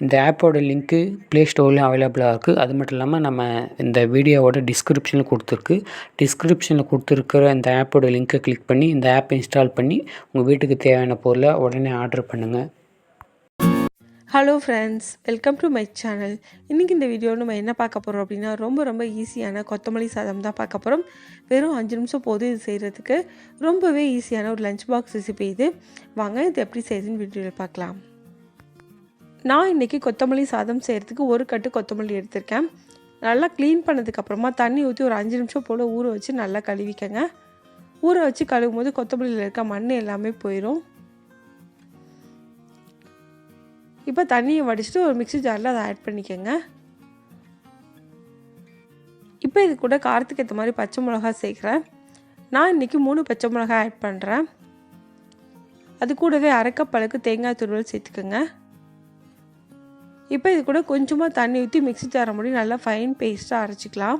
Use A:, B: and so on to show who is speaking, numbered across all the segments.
A: இந்த ஆப்போட link play ஸ்டோர்லேயும் அவைலபிளாக இருக்குது அது மட்டும் இல்லாமல் நம்ம இந்த வீடியோவோட டிஸ்கிரிப்ஷனில் கொடுத்துருக்கு. டிஸ்கிரிப்ஷனில் கொடுத்துருக்கிற இந்த ஆப்போட லிங்க்கை கிளிக் பண்ணி இந்த ஆப்பை இன்ஸ்டால் பண்ணி உங்கள் வீட்டுக்கு தேவையான பொருளை உடனே ஆர்டர் பண்ணுங்கள்
B: hello friends welcome to my channel இன்றைக்கி இந்த வீடியோ நம்ம என்ன பார்க்க போகிறோம் அப்படின்னா ரொம்ப ரொம்ப ஈஸியான கொத்தமல்லி சாதம் தான் பார்க்க போகிறோம் வெறும் அஞ்சு நிமிஷம் போதும் இது செய்கிறதுக்கு ரொம்பவே ஈஸியான ஒரு லஞ்ச் பாக்ஸ் ரெசிபி இது. வாங்க இது எப்படி செய்யுதுன்னு வீடியோவில் பார்க்கலாம். நான் இன்றைக்கி கொத்தமல்லி சாதம் செய்கிறதுக்கு ஒரு கட்டு கொத்தமல்லி எடுத்திருக்கேன். நல்லா க்ளீன் பண்ணதுக்கப்புறமா தண்ணி ஊற்றி ஒரு அஞ்சு நிமிஷம் போல் ஊற வச்சு நல்லா கழுவிக்கங்க. ஊற வச்சு கழுவும் போது கொத்தமல்லியில் இருக்க மண் எல்லாமே போயிடும் இப்போ தண்ணியை வடிச்சிட்டு ஒரு மிக்சி ஜாரில் அதை ஆட் பண்ணிக்கோங்க. இப்போ இது கூட காரத்துக்கு ஏற்ற மாதிரி பச்சை மிளகா சேர்க்குறேன். நான் இன்றைக்கி மூணு பச்சை மிளகா ஆட் பண்ணுறேன் அது கூடவே அரைக்கப்பழுக்கு தேங்காய் துருவல் சேர்த்துக்கோங்க. இப்போ இது கூட கொஞ்சமாக தண்ணி ஊற்றி மிக்ஸி ஜாரை முடியும் நல்லா ஃபைன் பேஸ்ட்டாக அரைச்சிக்கலாம்.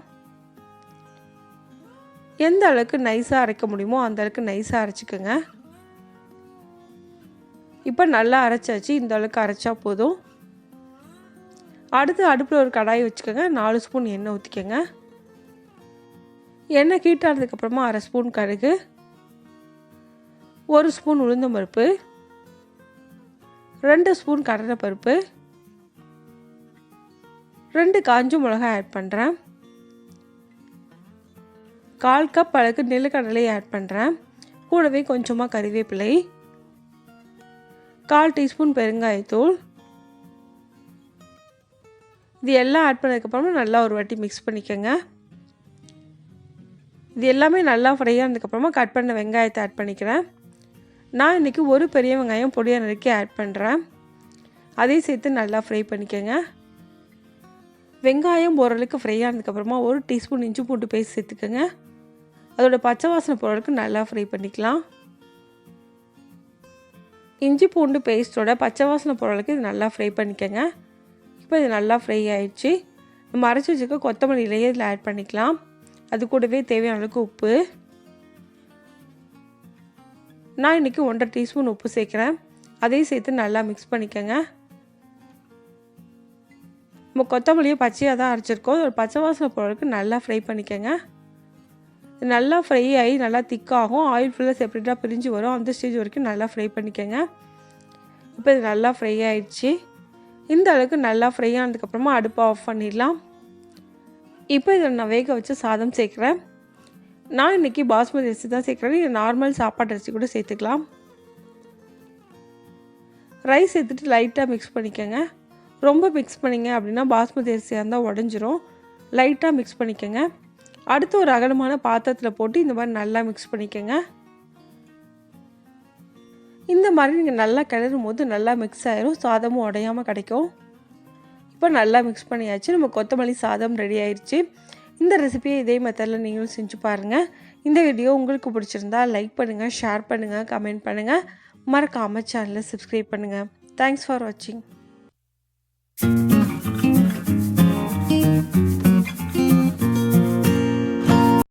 B: எந்த அளவுக்கு நைஸாக அரைக்க முடியுமோ அந்த அளவுக்கு நைஸாக அரைச்சிக்கோங்க. இப்போ நல்லா அரைச்சாச்சு இந்த அளவுக்கு அரைச்சா போதும். அடுத்து அடுப்பில் ஒரு கடாய் வச்சுக்கோங்க நாலு ஸ்பூன் எண்ணெய் ஊற்றிக்கோங்க எண்ணெய் கீட்டானதுக்கப்புறமா அரை ஸ்பூன் கடுகு ஒரு ஸ்பூன் உளுந்தம்பருப்பு ரெண்டு ஸ்பூன் கடலைப்பருப்பு ரெண்டு காஞ்ச மிளகாய் ஆட் பண்ணுறேன் கால் கப் அளவுக்கு நிலக்கடலை ஆட் பண்ணுறேன் கூடவே கொஞ்சமாக கறிவேப்பிலை. கால் டீஸ்பூன் பெருங்காயத்தூள். இது எல்லாம் ஆட் பண்ணதுக்கப்புறமா நல்லா ஒரு வாட்டி மிக்ஸ் பண்ணிக்கோங்க. இது எல்லாமே நல்லா ஃப்ரை ஆனதுக்கப்புறமா கட் பண்ண வெங்காயத்தை ஆட் பண்ணிக்கிறேன். நான் இன்றைக்கி ஒரு பெரிய வெங்காயம் பொடியாக நறுக்கி ஆட் பண்ணுறேன் அதையும் சேர்த்து நல்லா ஃப்ரை பண்ணிக்கோங்க. வெங்காயம் ஓரளவுக்கு ஃப்ரை ஆனதுக்கப்புறமா ஒரு டீஸ்பூன் இஞ்சி பூண்டு பேஸ்ட் சேர்த்துக்கோங்க. அதோடய பச்சை வாசனை போகிறதுக்கு நல்லா ஃப்ரை பண்ணிக்கலாம். இஞ்சி பூண்டு பேஸ்ட்டோட பச்சை வாசனை போகிறதுக்கு இது நல்லா ஃப்ரை பண்ணிக்கோங்க. இப்போ இது நல்லா ஃப்ரை ஆயிடுச்சு. நம்ம அரைச்சி வச்சுக்க கொத்தமல்லியிலேயே இதில் ஆட் பண்ணிக்கலாம். அது கூடவே தேவையான அளவுக்கு உப்பு. நான் இன்றைக்கி ஒன்றரை டீஸ்பூன் உப்பு சேர்க்குறேன். அதையும் சேர்த்து நல்லா மிக்ஸ் பண்ணிக்கோங்க. நம்ம கொத்தமல்லியும் பச்சையாக தான் அரைச்சிருக்கோம். ஒரு பச்சை வாசனை போகிறதுக்கு நல்லா ஃப்ரை பண்ணிக்கோங்க. நல்லா ஃப்ரை ஆகி நல்லா திக்காகும் ஆயில் ஃபுல்லாக செப்பரேட்டாக பிரிஞ்சு வரும். அந்த ஸ்டேஜ் வரைக்கும் நல்லா ஃப்ரை பண்ணிக்கோங்க. இப்போ இது நல்லா ஃப்ரை ஆகிடுச்சு இந்த அளவுக்கு நல்லா ஃப்ரை ஆனதுக்கப்புறமா அடுப்பை ஆஃப் பண்ணிடலாம். இப்போ இதில் நான் வேக வச்சு சாதம் சேர்க்குறேன். நான் இன்றைக்கி பாஸ்மதி அரிசி தான் சேர்க்குறேன். நீங்கள் நார்மல் சாப்பாடு அரிசி கூட சேர்த்துக்கலாம். ரைஸ் சேர்த்துட்டு லைட்டாக மிக்ஸ் பண்ணிக்கோங்க. ரொம்ப மிக்ஸ் பண்ணிங்க அப்படின்னா பாஸ்மதி அரிசியாக இருந்தால் உடஞ்சிரும். லைட்டாக மிக்ஸ் பண்ணிக்கோங்க. அடுத்து ஒரு அகலமான பாத்திரத்தில் போட்டு இந்த மாதிரி நல்லா மிக்ஸ் பண்ணிக்கோங்க. இந்த மாதிரி நீங்கள் நல்லா கிளறும் போது நல்லா மிக்ஸ் ஆயிரும். சாதமும் உடையாமல் கிடைக்கும். இப்போ நல்லா மிக்ஸ் பண்ணியாச்சு. நம்ம கொத்தமல்லி சாதம் ரெடி ஆயிடுச்சு இந்த ரெசிபியை இதே மெத்தடில் நீங்களும் செஞ்சு பாருங்கள் இந்த வீடியோ உங்களுக்கு பிடிச்சிருந்தா லைக் பண்ணுங்கள் ஷேர் பண்ணுங்கள் கமெண்ட் பண்ணுங்கள் மறக்காமல் சேனலை சப்ஸ்கிரைப் பண்ணுங்கள் தேங்க்ஸ் ஃபார் வாட்சிங் Thank you.